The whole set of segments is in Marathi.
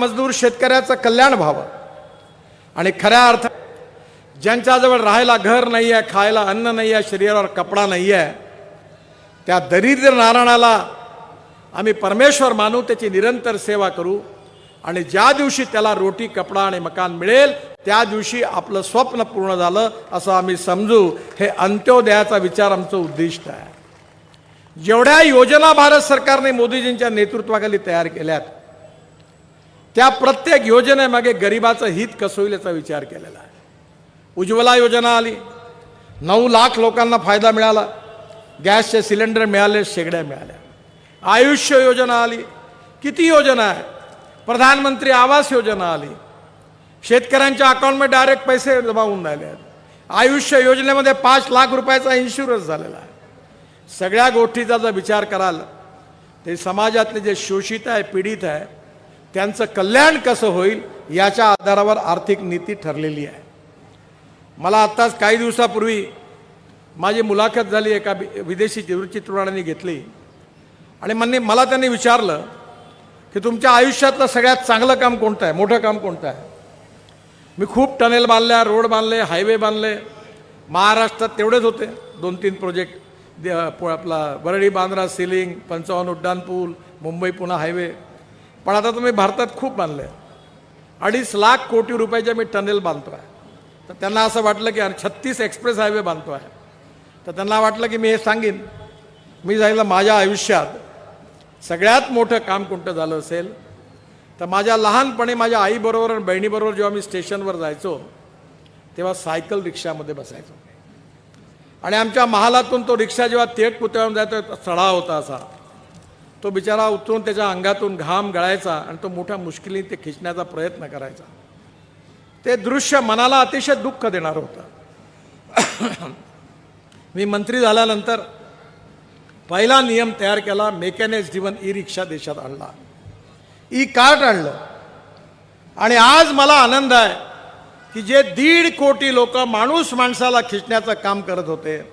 मजदूर शेतकऱ्याचं कल्याण व्हावं. आणि खऱ्या अर्थ ज्यांच्याजवळ राहायला घर नाही आहे खायला अन्न नाही आहे शरीरावर कपडा नाही आहे त्या दरिद्र नारायणाला आम्ही परमेश्वर मानू त्याची निरंतर सेवा करू. आणि ज्या दिवशी त्याला रोटी कपडा आणि मकान मिळेल त्या दिवशी आपलं स्वप्न पूर्ण झालं असं आम्ही समजू. हे अंत्योदयाचा विचार आमचं उद्दिष्ट आहे. जेवढ्या योजना भारत सरकारने मोदीजींच्या नेतृत्वाखाली तयार केल्यात त्या प्रत्येक योजनेमागे गरिबाचं हित कसं होईल याचा विचार केलेला आहे. उज्ज्वला योजना आली. नऊ लाख लोकांना फायदा मिळाला. गॅसचे सिलेंडर मिळाले शेगड्या मिळाल्या. आयुष्य योजना आली. किती योजना आहे प्रधानमंत्री आवास योजना आली. शेतकऱ्यांच्या अकाउंटमध्ये डायरेक्ट पैसे जमा होऊन राहिले आहेत. आयुष्य योजनेमध्ये पाच लाख रुपयाचा इन्शुरन्स झालेला आहे. सगळ्या गोष्टीचा जर विचार कराल ते समाजातले जे शोषित आहे पीडित आहे त्यांचं कल्याण कसं होईल याच्या आधारावर आर्थिक नीती ठरलेली आहे. मला आत्ताच काही दिवसापूर्वी माझी मुलाखत झाली एका वि- विदेशी चित्रपटाने घेतली. आणि म्हणणे मला त्यांनी विचारलं की तुमच्या आयुष्यातलं सगळ्यात चांगलं काम कोणतं आहे? मोठं काम कोणतं आहे? मी खूप टनेल बांधल्या रोड बांधले हायवे बांधले. महाराष्ट्रात तेवढेच होते. दोन तीन प्रोजेक्ट दे- आपला वरळी बांद्रा सिलिंग पंचावन्न उड्डाणपूल मुंबई पुणे हायवे. पण आता तुम्ही भारतात खूप बांधले अडीच लाख कोटी रुपयाचे मी टनेल बांधतो आहे तर त्यांना असं वाटलं की अरे छत्तीस एक्सप्रेस हायवे बांधतो आहे तर त्यांना वाटलं की मी हे सांगेन. मी जायला माझ्या आयुष्यात सगळ्यात मोठं काम कोणतं झालं असेल? तर माझ्या लहानपणी माझ्या आईबरोबर आणि बहिणीबरोबर जेव्हा मी स्टेशनवर जायचो तेव्हा सायकल रिक्षामध्ये बसायचो. आणि आमच्या महालातून तो रिक्षा जेव्हा थेट पुतळ्यावर जायचो चढा होता असा. तो बिचारा उतरून त्याच्या अंगातून घाम गळायचा आणि तो मोठ्या मुश्किलीने ते खिचण्याचा प्रयत्न करायचा. ते दृश्य मनाला अतिशय दुःख देणारं होतं. मी मंत्री झाल्यानंतर पहिला नियम तयार केला मेकॅनिक्स जीवन ई रिक्षा देशात आणला. ई कार्ट आणलं. आणि आज मला आनंद आहे की जे दीड कोटी लोक माणूस माणसाला खिचण्याचं काम करत होते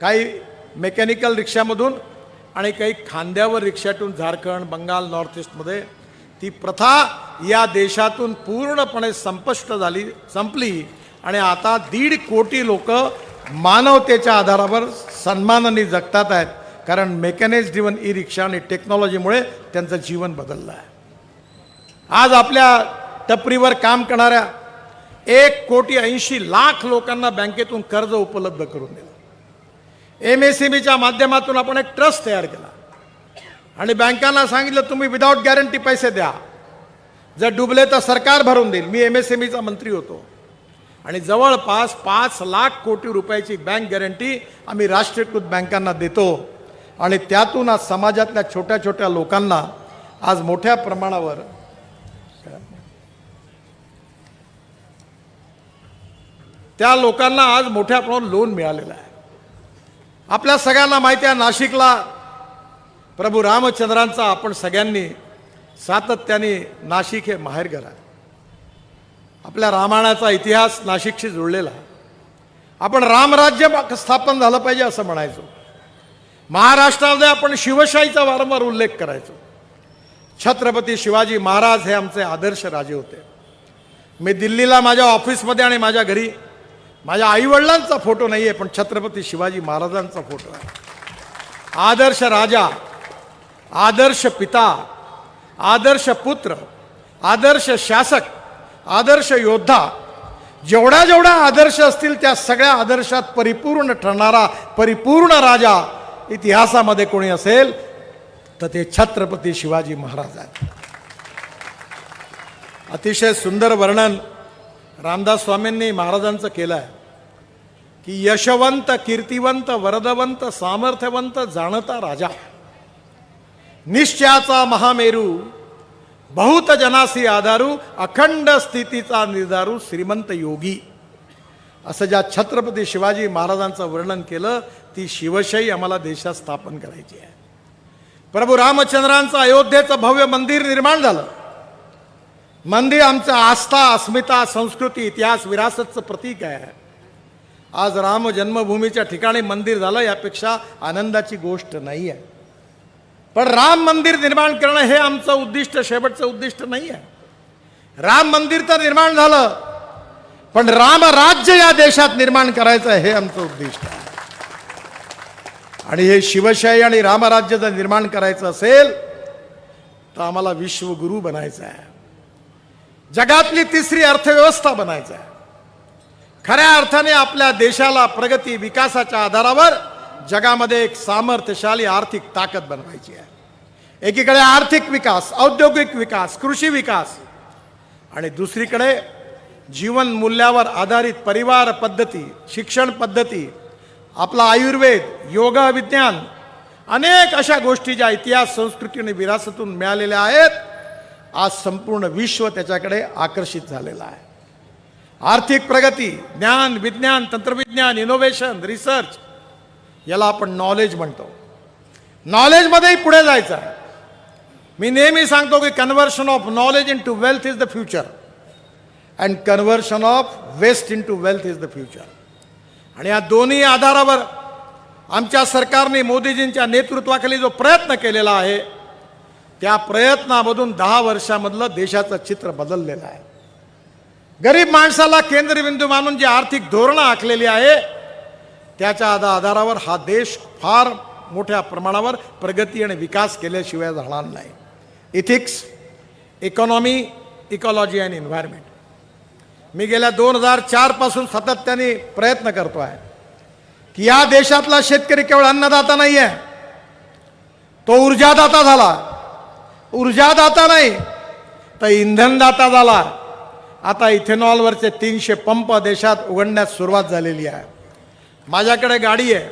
काही मेकॅनिकल रिक्षामधून आणि काही खांद्यावर रिक्षातून झारखंड बंगाल नॉर्थ ईस्टमध्ये ती प्रथा या देशातून पूर्णपणे संपष्ट झाली संपली. आणि आता दीड कोटी लोक मानवतेच्या आधारावर सन्मानाने जगतात आहेत. कारण मेकॅनिक्स ड्रिवन ई रिक्षा आणि टेक्नॉलॉजीमुळे त्यांचं जीवन बदललं आहे. आज आपल्या टपरीवर काम करणाऱ्या एक कोटी ऐंशी लाख लोकांना बँकेतून कर्ज उपलब्ध करून दिलं. एम एस सी बीच्या माध्यमातून आपण एक ट्रस्ट तयार केला. आणि बँकांना सांगितलं तुम्ही विदाऊट गॅरंटी पैसे द्या. जर डुबले तर सरकार भरून देईल. मी एम एस एम ईचा मंत्री होतो. आणि जवळपास पाच लाख कोटी रुपयाची बँक गॅरंटी आम्ही राष्ट्रीयकृत बँकांना देतो. आणि त्यातून आज समाजातल्या छोट्या छोट्या लोकांना आज मोठ्या प्रमाणावर त्या लोकांना आज मोठ्या प्रमाणात लोन मिळालेलं आहे. आपल्या सगळ्यांना माहिती आहे नाशिकला प्रभू रामचंद्रांचा आपण सगळ्यांनी सातत्याने नाशिक हे माहेरघर आहे आपल्या रामायणाचा इतिहास नाशिकशी जुळलेला. आपण रामराज्य स्थापन झालं पाहिजे असं म्हणायचो. महाराष्ट्रामध्ये आपण शिवशाहीचा वारंवार उल्लेख करायचो. छत्रपती शिवाजी महाराज हे आमचे आदर्श राजे होते. मी दिल्लीला माझ्या ऑफिसमध्ये आणि माझ्या घरी माझ्या आईवडिलांचा फोटो नाही आहे पण छत्रपती शिवाजी महाराजांचा फोटो आहे. आदर्श राजा आदर्श पिता आदर्श पुत्र आदर्श शासक आदर्श योद्धा जेवढ्या जेवढ्या आदर्श असतील त्या सगळ्या आदर्शात परिपूर्ण ठरणारा परिपूर्ण राजा इतिहासामध्ये कोणी असेल तर ते छत्रपती शिवाजी महाराज आहेत. अतिशय सुंदर वर्णन रामदास स्वामींनी महाराजांचं केलं आहे की यशवंत कीर्तिवंत वरदवंत सामर्थ्यवंत जाणता राजा. निश्चयाचा महामेरू बहुत जनासी आधारू अखंड स्थितीचा निर्धारू श्रीमंत योगी. असं ज्या छत्रपती शिवाजी महाराजांचं वर्णन केलं ती शिवशाही आम्हाला देशात स्थापन करायची आहे. प्रभू रामचंद्रांचं अयोध्येचं भव्य मंदिर निर्माण झालं. मंदिर आमचं आस्था अस्मिता संस्कृती इतिहास विरासतचं प्रतीक आहे. आज राम जन्मभूमीच्या ठिकाणी मंदिर झालं यापेक्षा आनंदाची गोष्ट नाही आहे. पण राम मंदिर निर्माण करणं हे आमचं उद्दिष्ट शेवटचं उद्दिष्ट नाही आहे. राम मंदिर तर निर्माण झालं पण रामराज्य या देशात निर्माण करायचं हे आमचं उद्दिष्ट आहे. आणि हे शिवशाही आणि रामराज्य जर निर्माण करायचं असेल तर आम्हाला विश्वगुरू बनायचं आहे. जगातली तिसरी अर्थव्यवस्था बनायचं आहे. खऱ्या अर्थाने आपल्या देशाला प्रगती विकासाच्या आधारावर जगामध्ये एक सामर्थ्यशाली आर्थिक ताकद बनवायची आहे. एकीकडे आर्थिक विकास औद्योगिक विकास कृषी विकास आणि दुसरीकडे जीवन मूल्यावर आधारित परिवार पद्धती शिक्षण पद्धती आपला आयुर्वेद योग विज्ञान अनेक अशा गोष्टी ज्या इतिहास संस्कृती आणि विरासतून मिळालेल्या आहेत आज संपूर्ण विश्व त्याच्याकडे आकर्षित झालेलं आहे. आर्थिक प्रगती ज्ञान विज्ञान तंत्रविज्ञान इनोव्हेशन रिसर्च याला आपण नॉलेज म्हणतो. नॉलेजमध्येही पुढे जायचं आहे. मी नेहमी सांगतो की conversion of knowledge into wealth is the future and conversion of waste into wealth is the future आणि या दोन्ही आधारावर आमच्या सरकारने मोदीजींच्या नेतृत्वाखाली जो प्रयत्न केलेला आहे त्या प्रयत्नामधून दहा वर्षामधलं देशाचं चित्र बदललेलं आहे. गरीब माणसाला केंद्रबिंदू मानून जी आर्थिक धोरणं आखलेली आहे त्याच्या आधा आधारावर हा देश फार मोठ्या प्रमाणावर प्रगती आणि विकास केल्याशिवाय राहणार नाही. Ethics economy ecology and environment मी गेल्या दोन हजार चारपासून सातत्याने प्रयत्न करतो आहे की या देशातला शेतकरी केवळ अन्नदाता नाही आहे तो ऊर्जादाता झाला. ऊर्जादाता नाही तर इंधनदाता झाला. आता इथेनॉलवरचे तीनशे पंप देशात उघडण्यास सुरुवात झालेली आहे. माझ्याकडे गाडी आहे.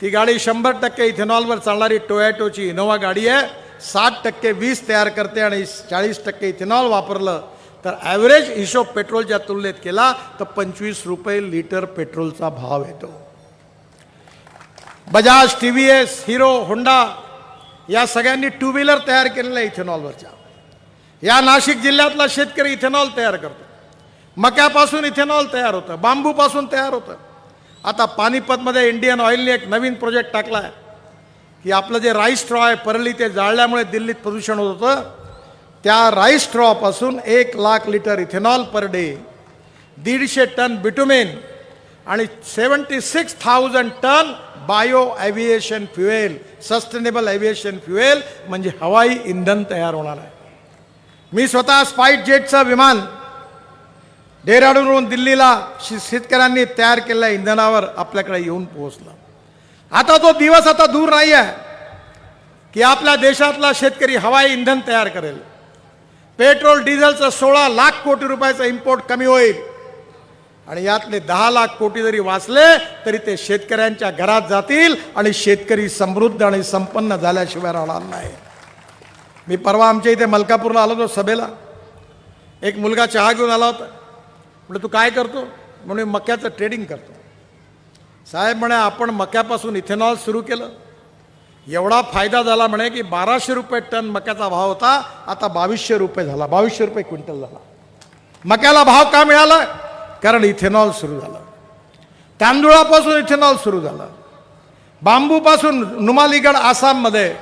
ती गाडी शंभर टक्के इथेनॉलवर चालणारी टोयॅटोची इनोवा गाडी आहे. साठ टक्के वीज तयार करते आणि चाळीस टक्के इथेनॉल वापरलं तर ॲव्हरेज हिशोब पेट्रोलच्या तुलनेत केला तर पंचवीस रुपये लिटर पेट्रोलचा भाव येतो. Bajaj T V S Hero Honda या सगळ्यांनी टू व्हीलर तयार केलेल्या इथेनॉलवरच्या. या नाशिक जिल्ह्यातला शेतकरी इथेनॉल तयार करतो. मक्यापासून इथेनॉल तयार होतं बांबूपासून तयार होतं. आता पानिपतमध्ये इंडियन ऑइलने एक नवीन प्रोजेक्ट टाकला आहे की आपलं जे राईस स्ट्रॉ आहे परळी ते जाळल्यामुळे दिल्लीत प्रदूषण होत होतं. त्या राईस स्ट्रॉपासून एक lakh litre ethanol per day दीडशे टन बिटुमेन आणि seventy six thousand tonne bio aviation fuel sustainable aviation fuel म्हणजे हवाई इंधन तयार होणार आहे. मी स्वतः स्पाईट जेटचं विमान डेहराडूनवरून दिल्लीला शे- शेतकऱ्यांनी तयार केलेल्या इंधनावर आपल्याकडे येऊन पोहोचलं. आता तो दिवस आता दूर नाही आहे की आपल्या देशातला शेतकरी हवाई इंधन तयार करेल. पेट्रोल डिझेलचं सोळा लाख कोटी रुपयाचं इम्पोर्ट कमी होईल. आणि यातले दहा लाख कोटी जरी वाचले तरी ते शेतकऱ्यांच्या घरात जातील आणि शेतकरी समृद्ध आणि संपन्न झाल्याशिवाय राहणार नाही. मी परवा आमच्या इथे मलकापूरला आलो होतो सभेला. एक मुलगा चहा घेऊन आला होता. म्हणे तू काय करतो? म्हणून मक्याचं ट्रेडिंग करतो. साहेब म्हणे आपण मक्यापासून इथेनॉल सुरू केलं. एवढा फायदा झाला म्हणे की बाराशे रुपये टन मक्याचा भाव होता. आता बावीसशे रुपये झाला. बावीसशे रुपये क्विंटल झाला. मक्याला भाव का मिळाला? कारण इथेनॉल सुरू झालं. तांदुळापासून इथेनॉल सुरू झालं. बांबूपासून नुमालीगड आसाममध्ये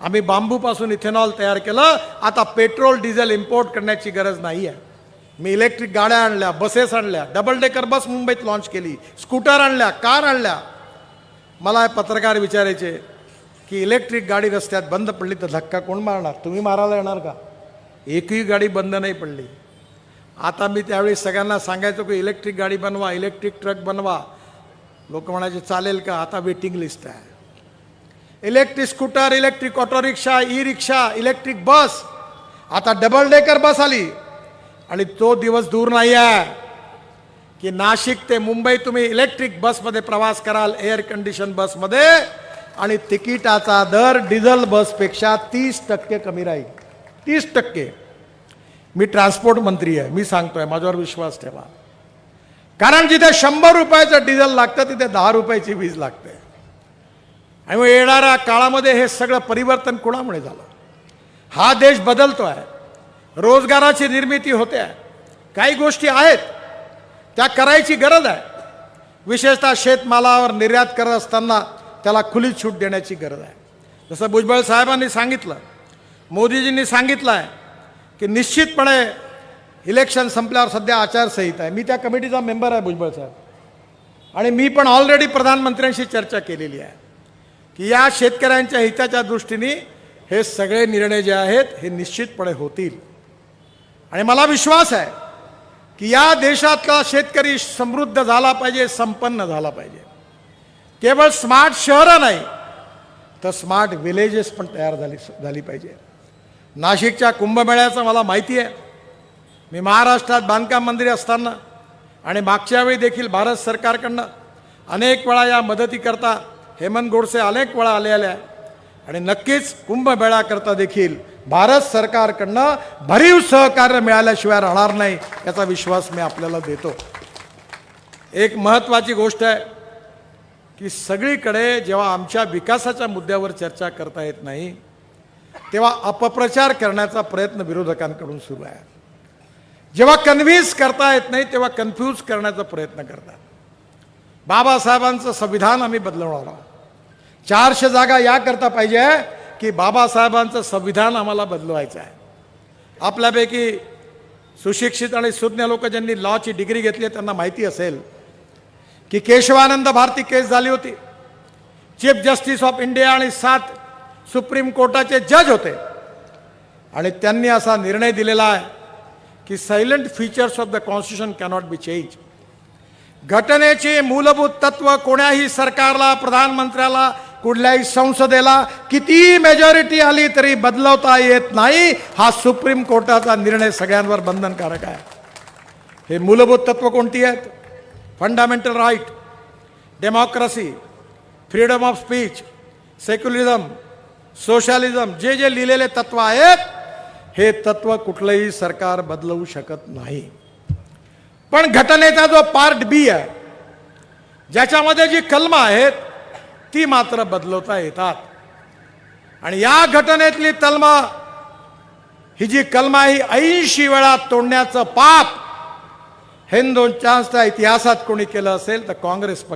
आम्ही बांबूपासून इथेनॉल तयार केलं. आता पेट्रोल डिझेल इम्पोर्ट करण्याची गरज नाही आहे मी इलेक्ट्रिक गाड्या आणल्या बसेस आणल्या डबल डेकर बस मुंबईत लॉन्च केली स्कूटर आणल्या कार आणल्या. मला पत्रकार विचारायचे की इलेक्ट्रिक गाडी रस्त्यात बंद पडली तर धक्का कोण मारणार? तुम्ही मारायला येणार का? एकही गाडी बंद नाही पडली. आता मी त्यावेळी सगळ्यांना सांगायचो की इलेक्ट्रिक गाडी बनवा इलेक्ट्रिक ट्रक बनवा. लोक म्हणायचे चालेल का? आता वेटिंग लिस्ट आहे. Electric scooter electric auto rickshaw e rickshaw electric bus आता डबल डेकर बस आली. आणि तो दिवस दूर नाही आहे. की नाशिक ते मुंबई तुम्ही इलेक्ट्रिक बसमध्ये प्रवास कराल एअर कंडिशन बसमध्ये आणि तिकिटाचा दर डिझेल बसपेक्षा तीस टक्के कमी राहील. तीस टक्के. मी ट्रान्सपोर्ट मंत्री आहे मी सांगतोय माझ्यावर विश्वास ठेवा. कारण जिथे शंभर रुपयाचं डिझेल लागतं तिथे दहा रुपयाची वीज लागते. आणि मग येणाऱ्या काळामध्ये हे सगळं परिवर्तन कोणामुळे झालं? हा देश बदलतो आहे रोजगाराची निर्मिती होते. आहे काही गोष्टी आहेत. त्या करायची गरज आहे. विशेषतः शेतमालावर निर्यात करत असताना त्याला खुली छूट देण्याची गरज आहे. जसं भुजबळ साहेबांनी सांगितलं मोदीजींनी सांगितलं आहे की निश्चितपणे इलेक्शन संपल्यावर सध्या आचारसंहिता आहे. मी त्या कमिटीचा मेंबर आहे भुजबळ साहेब. आणि मी पण ऑलरेडी प्रधानमंत्र्यांशी चर्चा केलेली आहे की या शेतकऱ्यांच्या हिताच्या दृष्टीने हे सगळे निर्णय जे आहेत हे निश्चितपणे होतील. आणि मला विश्वास आहे की या देशातला शेतकरी समृद्ध झाला पाहिजे संपन्न झाला पाहिजे. केवळ स्मार्ट शहरं नाही तर स्मार्ट विलेजेस पण तयार झाली झाली पाहिजे. नाशिकच्या कुंभमेळ्याचं मला माहिती आहे. मी महाराष्ट्रात बांधकाम मंत्री असताना आणि मागच्या वेळी देखील भारत सरकारकडनं अनेक वेळा या मदतीकरता हेमंत गोडसे अनेक वेळा आलेले आहे आणि नक्कीच कुंभमेळ्याकरता देखील भारत सरकारकडनं भरीव सहकार्य मिळाल्याशिवाय राहणार नाही याचा विश्वास मी आपल्याला देतो. एक महत्त्वाची गोष्ट आहे की सगळीकडे जेव्हा आमच्या विकासाच्या मुद्द्यावर चर्चा करता येत नाही तेव्हा अपप्रचार करण्याचा प्रयत्न विरोधकांकडून सुरू आहे. जेव्हा कन्व्हिन्स करता येत नाही तेव्हा कन्फ्यूज करण्याचा प्रयत्न करतात. बाबासाहेबांचं संविधान आम्ही बदलवणार आहोत. चारशे जागा याकरता पाहिजे की बाबासाहेबांचं संविधान आम्हाला बदलवायचं आहे. आपल्यापैकी सुशिक्षित आणि सुज्ञ लोक ज्यांनी लॉची डिग्री घेतली आहे त्यांना माहिती असेल की केशवानंद भारती केस झाली होती. चीफ जस्टिस ऑफ इंडिया आणि सात सुप्रीम कोर्टाचे जज होते. आणि त्यांनी असा निर्णय दिलेला आहे की silent features of the constitution cannot be change घटनेचे मूलभूत तत्व कोण्याही सरकारला प्रधानमंत्र्याला कुठल्याही संसदेला किती मेजॉरिटी आली तरी बदलवता येत नाही. हा सुप्रीम कोर्टाचा निर्णय सगळ्यांवर बंधनकारक आहे. हे मूलभूत तत्व कोणती आहेत? Fundamental right democracy freedom of speech secularism socialism जे जे लिहिलेले तत्व आहेत हे तत्व कुठलंही सरकार बदलवू शकत नाही. पण घटनेचा जो पार्ट बी आहे ज्याच्यामध्ये जी कलमं आहेत ती मात्र बदलवता येतात. आणि या घटनेतली तलमा ही जी कलमा ही ऐंशी वेळा तोडण्याचं पाप हिंदूंच्या इतिहासात कोणी केलं असेल तर काँग्रेस पक्ष